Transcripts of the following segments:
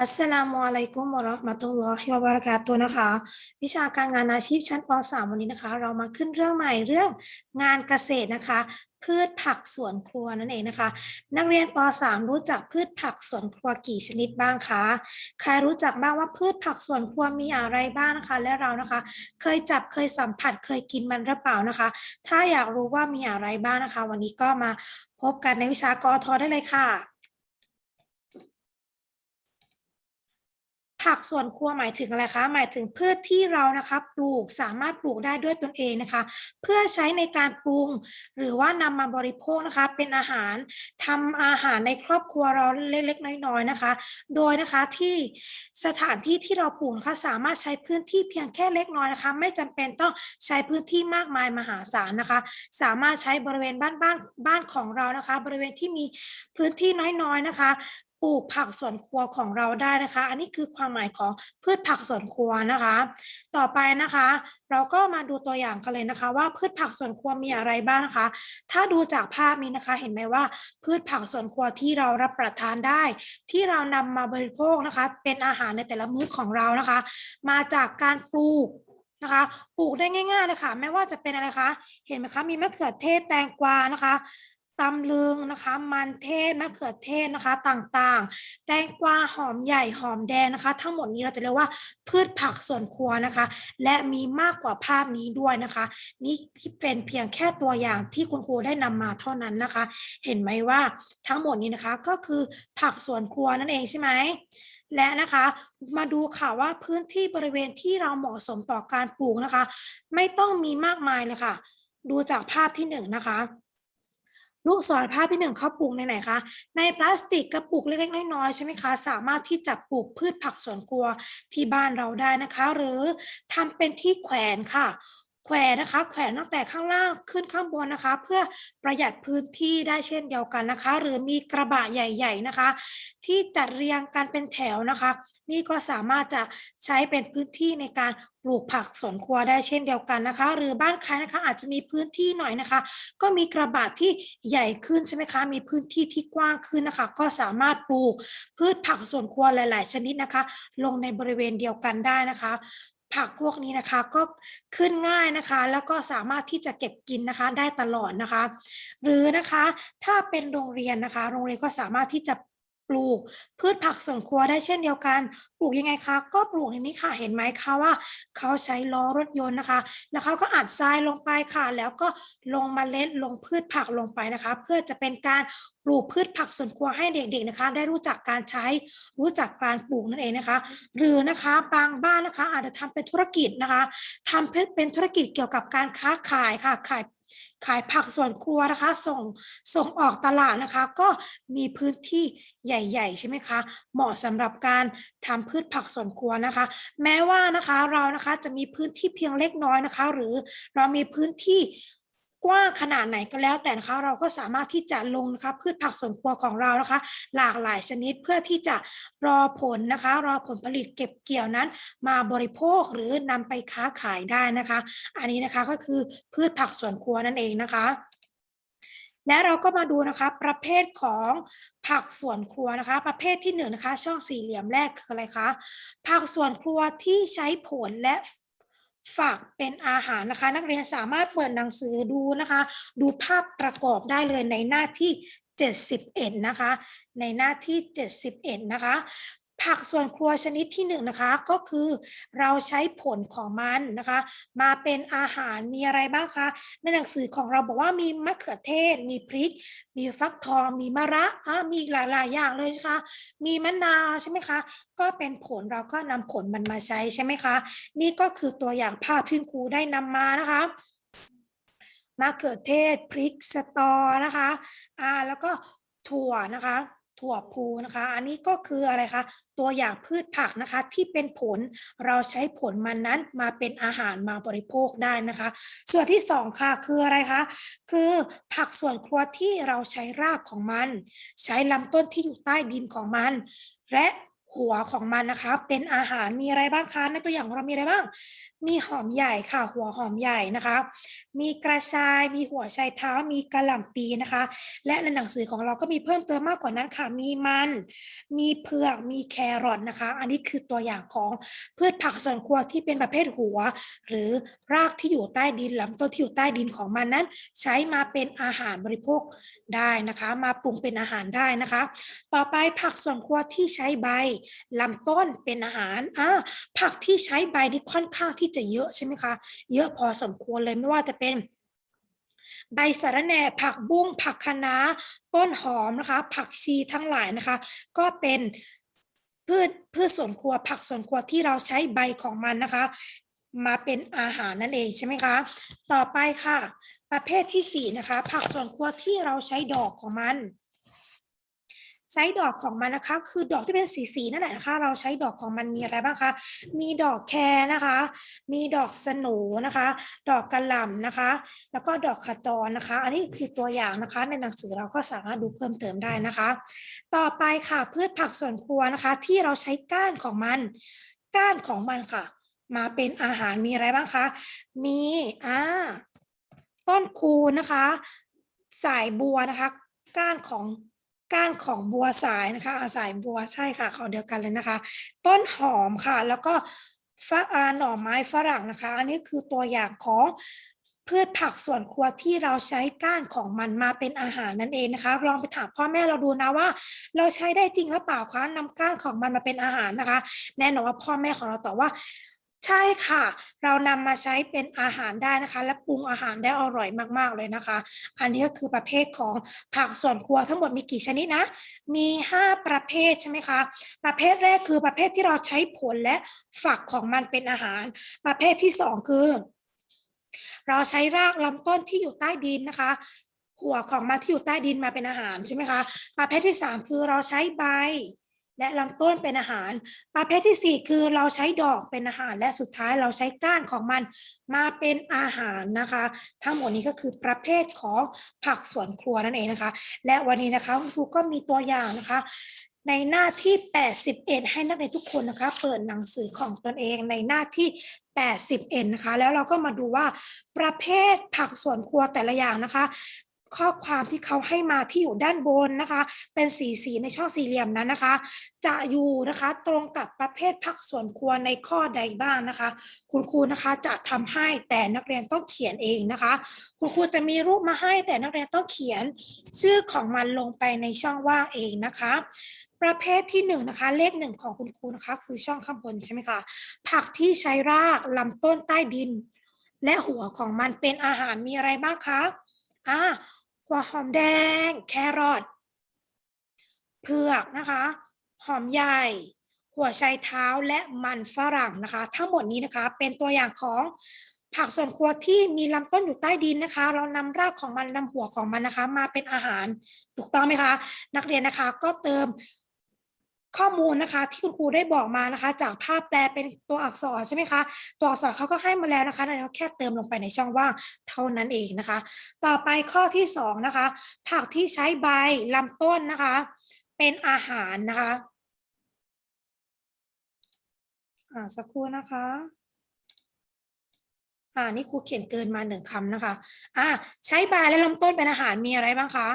อัสสลามุอะลัยกุมวะราะห์มะตุลลอฮิวะบะเราะกาตุนะคะ วิชาการงานอาชีพชั้นป .3 วันนี้นะคะ เรามาขึ้นเรื่องใหม่เรื่องงานเกษตรนะคะ พืชผักสวนครัวนั่นเองนะคะ นักเรียนป .3 รู้จักพืชผักสวนครัวกี่ชนิดบ้างคะใครรู้จักบ้างว่าพืชผักสวนครัวมีอะไรบ้างนะคะ และเรานะคะ เคยจับเคยสัมผัสเคยกินมันหรือเปล่านะคะ ถ้าอยากรู้ว่ามีอะไรบ้างนะคะ วันนี้ก็มาพบกันในวิชากอทได้เลยค่ะ ผักส่วนครัวหมายถึงอะไรคะ หมายถึงพืชที่เรานะคะปลูกสามารถปลูกได้ด้วยตนเองนะคะ เพื่อใช้ในการปรุง หรือว่านำมาบริโภคนะคะ เป็นอาหารทำอาหารในครอบครัวเราเล็กๆน้อยๆนะคะ โดยนะคะที่สถานที่ที่เราปลูกนะคะสามารถใช้พื้นที่เพียงแค่เล็กน้อยนะคะ ไม่จำเป็นต้องใช้พื้นที่มากมายมหาศาลนะคะ สามารถใช้บริเวณบ้านบ้านบ้านของเรานะคะ บริเวณที่มีพื้นที่น้อยๆนะคะ ปลูกผักสวนครัวของเราได้นะคะ อันนี้คือความหมายของพืชผักสวนครัวนะคะ ต่อไปนะคะ เราก็มาดูตัวอย่างกันเลยนะคะ ว่าพืชผักสวนครัวมีอะไรบ้างนะคะ ถ้าดูจากภาพนี้นะคะ เห็นไหมว่า พืชผักสวนครัวที่เรารับประทานได้ ที่เรานำมาบริโภคนะคะ เป็นอาหารในแต่ละมื้อของเรานะคะ มาจากการปลูกนะคะปลูกได้ง่ายๆเลยค่ะไม่ว่าจะเป็นอะไรคะ เห็นไหมคะ มีมะเขือเทศแตงกวานะคะ ตำลึงนะคะ มันเทศมะเขือเทศนะคะต่างๆ แตงกวาหอมใหญ่หอมแดงนะคะ ทั้งหมดนี้เราจะเรียกว่าพืชผักสวนครัวนะคะ และมีมากกว่าภาพนี้ด้วยนะคะ นี่เป็นเพียงแค่ตัวอย่างที่คุณครูได้นำมาเท่านั้นนะคะ เห็นไหมว่าทั้งหมดนี้นะคะก็คือผักสวนครัวนั่นเองใช่ไหมและนะคะมาดูค่ะว่าพื้นที่บริเวณที่เราเหมาะสมต่อการปลูกนะคะ ไม่ต้องมีมากมายเลยค่ะ ดูจากภาพที่หนึ่งนะคะ ลูกศรภาพที่หนึ่งเขาปลูกในไหนคะ ในพลาสติกกระปุกเล็กๆน้อยๆใช่ไหมคะ สามารถที่จะปลูกพืชผักสวนครัวที่บ้านเราได้นะคะ หรือทำเป็นที่แขวนค่ะ แขวนนะคะแขวนตั้งแต่ข้างล่างขึ้นข้างบนนะคะ เพื่อประหยัดพื้นที่ได้เช่นเดียวกันนะคะ หรือมีกระบะใหญ่ ๆนะคะ ที่จัดเรียงกันเป็นแถวนะคะ นี่ก็สามารถจะใช้เป็นพื้นที่ในการปลูกผักสวนครัวได้เช่นเดียวกันนะคะ หรือบ้านใครนะคะอาจจะมีพื้นที่หน่อยนะคะ ก็มีกระบะที่ใหญ่ขึ้นใช่ไหมคะ มีพื้นที่ที่กว้างขึ้นนะคะ ก็สามารถปลูกพืชผักสวนครัวหลาย ๆ ชนิดนะคะ ลงในบริเวณเดียวกันได้นะคะ ผักพวกนี้นะคะก็ขึ้นง่ายนะคะ แล้วก็สามารถที่จะเก็บกินนะคะได้ตลอดนะคะ หรือนะคะถ้าเป็นโรงเรียนนะคะ โรงเรียนก็สามารถที่จะ ปลูก พืชผักสวนครัวได้เช่นเดียวกัน ปลูกยังไงคะ ก็ปลูกในนี้ค่ะ เห็นไหมคะว่า เขาใช้ล้อรถยนต์นะคะ แล้วเขาก็อัดทรายลงไปค่ะ แล้วก็ลงมเมล็ดลงพืชผักลงไปนะคะ เพื่อจะเป็นการปลูกพืชผักสวนครัวให้เด็กๆนะคะ ได้รู้จักการใช้รู้จักการปลูกนั่นเองนะคะ หรือนะคะบางบ้านนะคะ อาจจะทำเป็นธุรกิจนะคะทำเป็นธุรกิจเกี่ยวกับการค้าขายค่ะขาย ขายผักสวนครัวนะคะ ส่งส่งออกตลาดนะคะ ก็มีพื้นที่ใหญ่ๆใช่ไหมคะ เหมาะสำหรับการทำพืชผักสวนครัวนะคะ แม้ว่านะคะเรานะคะจะมีพื้นที่เพียงเล็กน้อยนะคะ หรือเรามีพื้นที่ กว้างขนาดไหนก็แล้วแต่นะคะเราก็สามารถที่จะลงนะคะพืชผักสวนครัวของเรานะคะ หลากหลายชนิดเพื่อที่จะรอผลนะคะ รอผลผลิตเก็บเกี่ยวนั้น มาบริโภคหรือนำไปค้าขายได้นะคะ อันนี้นะคะก็คือพืชผักสวนครัวนั่นเองนะคะและเราก็มาดูนะคะประเภทของผักสวนครัวนะคะ ประเภทที่หนึ่งนะคะช่องสี่เหลี่ยมแรกคืออะไรคะผักสวนครัวที่ใช้ผลและ ฝากเป็นอาหารนะคะ นักเรียนสามารถเปิดหนังสือดูนะคะ ดูภาพประกอบได้เลยในหน้าที่ 71 นะคะ ในหน้าที่ 71 นะคะ ผักส่วนครัวชนิดที่หนึ่งนะคะก็คือเราใช้ผลของมันนะคะ มาเป็นอาหารมีอะไรบ้างคะในหนังสือของเราบอกว่ามีมะเขือเทศ มีพริก มีฟักทอง มีมะระอะมีหลาย ๆ อย่างเลยนะคะมีมะนาวใช่ไหมคะก็เป็นผลเราก็นำผลมันมาใช้ใช่ไหมคะ นี่ก็คือตัวอย่างภาพที่ครูได้นำมานะคะมะเขือเทศพริกสตอนะคะอ่าแล้วก็ถั่วนะคะ ถั่วพูนะคะ อันนี้ก็คืออะไรคะ ตัวอย่างพืชผักนะคะที่เป็นผลเราใช้ผลมันนั้นมาเป็นอาหารมาบริโภคได้นะคะ ส่วนที่สองค่ะคืออะไรคะ คือผักสวนครัวที่เราใช้รากของมัน ใช้ลำต้นที่อยู่ใต้ดินของมัน และหัวของมันนะคะ เป็นอาหารมีอะไรบ้างคะในตัวอย่างเรามีอะไรบ้างมีหอมใหญ่ค่ะ หัวหอมใหญ่นะคะ มีกระชาย มีหัวไชเท้า มีกระหล่ำปีนะคะ และในหนังสือของเราก็มีเพิ่มเติมมากกว่านั้นค่ะ มีมัน มีเผือก มีแครอทนะคะ อันนี้คือตัวอย่างของพืชผักสวนครัวที่เป็นประเภทหัว หรือรากที่อยู่ใต้ดินลำต้นที่อยู่ใต้ดินของมันนั้น ใช้มาเป็นอาหารบริโภคได้นะคะ มาปรุงเป็นอาหารได้นะคะ ต่อไปผักสวนครัวที่ใช้ใบลำต้นเป็นอาหารอ่าผักที่ใช้ใบนี่ค่อนข้างที่จะเยอะใช่ไหมคะ เยอะพอสมควรเลยไม่ว่าจะเป็นใบสะระแหน่ผักบุ้งผักคะน้าต้นหอมนะคะ ผักชีทั้งหลายนะคะ ก็เป็นพืชพืชสวนครัว ผักสวนครัวที่เราใช้ใบของมันนะคะ มาเป็นอาหารนั่นเองใช่ไหมคะ ต่อไปค่ะ ประเภทที่สี่นะคะ ผักสวนครัวที่เราใช้ดอกของมัน ใช้ดอกของมันนะคะ คือดอกที่เป็นสีสีๆนั่นแหละนะคะ เราใช้ดอกของมันมีอะไรบ้างคะ มีดอกแครนะคะ มีดอกสโหนะคะ ดอกกระหล่ำนะคะ แล้วก็ดอกขจรนะคะ อันนี้คือตัวอย่างนะคะ ในหนังสือเราก็สามารถดูเพิ่มเติมได้นะคะ ต่อไปค่ะพืชผักสวนครัวนะคะ ที่เราใช้ก้านของมัน ก้านของมันค่ะ มาเป็นอาหารมีอะไรบ้างคะ มีอ่าต้นคูนะคะ สายบัวนะคะ ก้านของ ก้านของบัวสายนะคะอาสายบัวใช่ค่ะของเดียวกันเลยนะคะ ต้นหอมค่ะ แล้วก็ฝะอ่าหน่อไม้ฝรั่งนะคะ อันนี้คือตัวอย่างของพืชผักสวนครัวที่เราใช้ก้านของมันมาเป็นอาหารนั่นเองนะคะ ลองไปถามพ่อแม่เราดูนะว่า เราใช้ได้จริงหรือเปล่าคะนำก้านของมันมาเป็นอาหารนะคะ แน่นอนว่าพ่อแม่ของเราตอบว่า ใช่ค่ะ เรานำมาใช้เป็นอาหารได้นะคะ และปรุงอาหารได้อร่อยมากๆเลยนะคะ อันนี้ก็คือประเภทของผักส่วนครัวทั้งหมดมีกี่ชนิดนะ มี 5 ประเภทใช่ไหมคะ ประเภทแรกคือประเภทที่เราใช้ผลและฝักของมันเป็นอาหาร ประเภทที่ 2 คือ เราใช้รากลำต้นที่อยู่ใต้ดินนะคะหัวของมันที่อยู่ใต้ดินมาเป็นอาหารใช่ไหมคะ ประเภทที่ 3 คือเราใช้ใบ และลำต้นเป็นอาหาร ประเภทที่ 4 คือเราใช้ดอกเป็นอาหาร และสุดท้ายเราใช้ก้านของมันมาเป็นอาหารนะคะ ทั้งหมดนี้ก็คือประเภทของผักสวนครัวนั่นเองนะคะ และวันนี้นะคะคุณครูก็มีตัวอย่างนะคะ ในหน้าที่ 81 ให้นักเรียนทุกคนนะคะ เปิดหนังสือของตนเองในหน้าที่81นะคะ แล้วเราก็มาดูว่าประเภทผักสวนครัวแต่ละอย่างนะคะ ข้อความที่เขาให้มาที่อยู่ด้านบนนะคะ เป็นสีสีในช่องสี่เหลี่ยมนั้นนะคะ จะอยู่นะคะตรงกับประเภทผักส่วนครัวในข้อใดบ้างนะคะ คุณครูนะคะจะทำให้แต่นักเรียนต้องเขียนเองนะคะ คุณครูจะมีรูปมาให้แต่นักเรียนต้องเขียนชื่อของมันลงไปในช่องว่างเองนะคะ ประเภทที่หนึ่งนะคะเลขหนึ่งของคุณครูนะคะ คือช่องข้างบนใช่ไหมคะผักที่ใช้รากลำต้นใต้ดินและหัวของมันเป็นอาหารมีอะไรบ้างคะ อ่า หัวหอมแดง แครอทเผือกนะคะ หอมใหญ่ หัวไชเท้าและมันฝรั่งนะคะ ทั้งหมดนี้นะคะเป็นตัวอย่างของผักสวนครัวที่มีลำต้นอยู่ใต้ดินนะคะ เรานำรากของมันนำหัวของมันนะคะ มาเป็นอาหารถูกต้องไหมคะ นักเรียนนะคะก็เติม ข้อมูลนะคะ ที่คุณครูได้บอกมานะคะ จากภาพแปลเป็นตัวอักษรใช่ไหมคะ ตัวอักษรเขาก็ให้มาแล้วนะคะเราแค่เติมลงไปในช่องว่างเท่านั้นเองนะคะ ต่อไปข้อที่สองนะคะ ผักที่ใช้ใบลำต้นนะคะ เป็นอาหารนะคะอ่าสักครู่นะคะอ่านี่ครูเขียนเกินมาหนึ่งคำนะคะ อ่า ใช้ใบและลำต้นเป็นอาหารมีอะไรบ้างคะ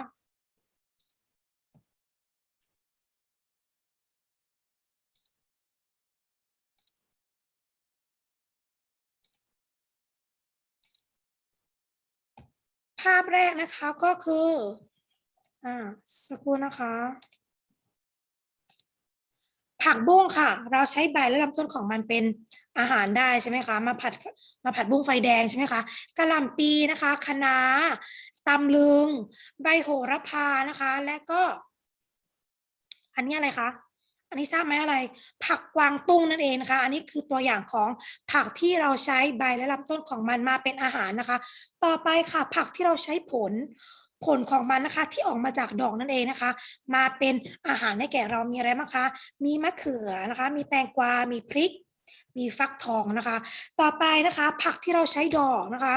ภาพแรกนะคะก็คืออ่าสักครู่นะคะ ผักบุ้งค่ะ เราใช้ใบและลำต้นของมันเป็นอาหารได้ใช่ไหมคะมาผัดมาผัดบุ้งไฟแดงใช่ไหมคะกะหล่ำปีนะคะคะน้าตำลึง ใบโหระพานะคะ และก็ อันนี้อะไรคะ อันนี้ทราบไหมอะไร ผักกวางตุ้งนั่นเองนะคะ อันนี้คือตัวอย่างของผักที่เราใช้ใบและลำต้นของมันมาเป็นอาหารนะคะ ต่อไปค่ะผักที่เราใช้ผลผลของมันนะคะที่ออกมาจากดอกนั่นเองนะคะ มาเป็นอาหารให้แก่เรามีอะไรบ้างคะ มีมะเขือนะคะ มีแตงกวา มีพริก มีฟักทองนะคะ ต่อไปนะคะ ผักที่เราใช้ดอกนะคะ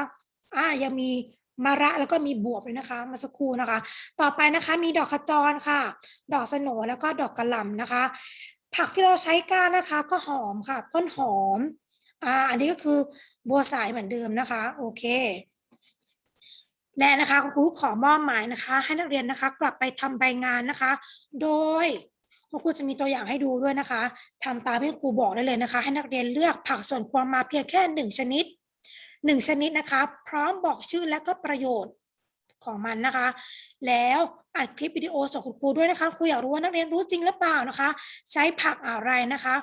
อ่ายังมี มะระแล้วก็มีบวบเลยนะคะมาสักครู่นะคะ ต่อไปนะคะมีดอกขจรค่ะ ดอกสโหนแล้วก็ดอกกระหล่ำนะคะ ผักที่เราใช้ก้านนะคะ ก็หอมค่ะ ต้นหอมอ่าอันนี้ก็คือบัวสายเหมือนเดิมนะคะ โอเค และนะคะคุณครูขอมอบหมายนะคะ ให้นักเรียนนะคะ กลับไปทำใบงานนะคะ โดยคุณครูจะมีตัวอย่างให้ดูด้วยนะคะทำตามที่ครูบอกได้เลยนะคะ ให้นักเรียนเลือกผักส่วนครัวมาเพียงแค่หนึ่งชนิด หนึ่งชนิดนะคะ พร้อมบอกชื่อและก็ประโยชน์ของมันนะคะ แล้วอัดคลิปวิดีโอส่งคุณครูด้วยนะคะครูอยากรู้ว่านักเรียนรู้จริงหรือเปล่านะคะ ใช้ผักอะไรนะคะ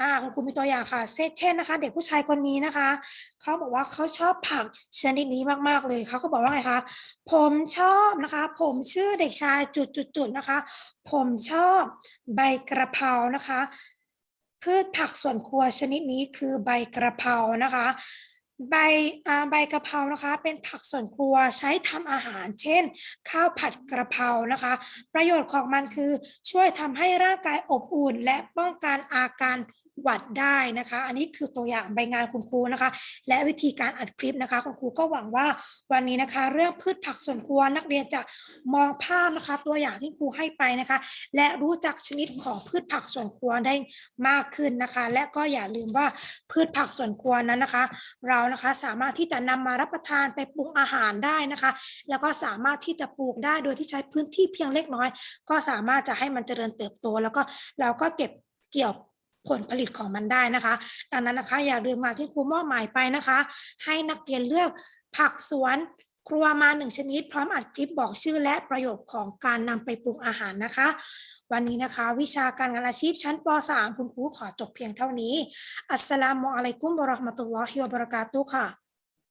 อ่าคุณครูมีตัวอย่างค่ะเช่นนะคะ เด็กผู้ชายคนนี้นะคะเขาบอกว่าเขาชอบผักชนิดนี้มากๆเลยเขาก็บอกว่าไงคะผมชอบนะคะ ผมชื่อเด็กชายจุดๆๆนะคะ ผมชอบใบกระเพรานะคะพืชผักสวนครัวชนิดนี้คือใบกระเพรานะคะ ใบใบกระเพรานะคะ เป็นผักสวนครัวใช้ทำอาหาร เช่น ข้าวผัดกระเพรานะคะ ประโยชน์ของมันคือช่วยทำให้ร่างกายอบอุ่นและป้องกันอาการ วัดได้นะคะ อันนี้คือตัวอย่างใบงานคุณครูนะคะ และวิธีการอัดคลิปนะคะ คุณครูก็หวังว่าวันนี้นะคะ เรื่องพืชผักสวนครัวนักเรียนจะมองภาพนะคะ ตัวอย่างที่ครูให้ไปนะคะ และรู้จักชนิดของพืชผักสวนครัวได้มากขึ้นนะคะ และก็อย่าลืมว่าพืชผักสวนครัวนั้นนะคะ เรานะคะสามารถที่จะนำมารับประทานไปปรุงอาหารได้นะคะ แล้วก็สามารถที่จะปลูกได้โดยที่ใช้พื้นที่เพียงเล็กน้อย ก็สามารถจะให้มันเจริญเติบโต แล้วก็เราก็เก็บเกี่ยว ผลผลิตของมันได้นะคะ ดังนั้นนะคะ อย่าลืมมาที่ครูมอบหมายไปนะคะ ให้นักเรียนเลือกผักสวนครัวมาหนึ่งชนิด พร้อมอัดคลิปบอกชื่อและประโยชน์ของการนำไปปรุงอาหารนะคะ วันนี้นะคะ วิชาการงานอาชีพชั้นป .3 คุณครูขอจบเพียงเท่านี้ อัสสลามุอะลัยกุมบะราะห์มะตุลลอฮิวะบะเราะกาตุค่ะ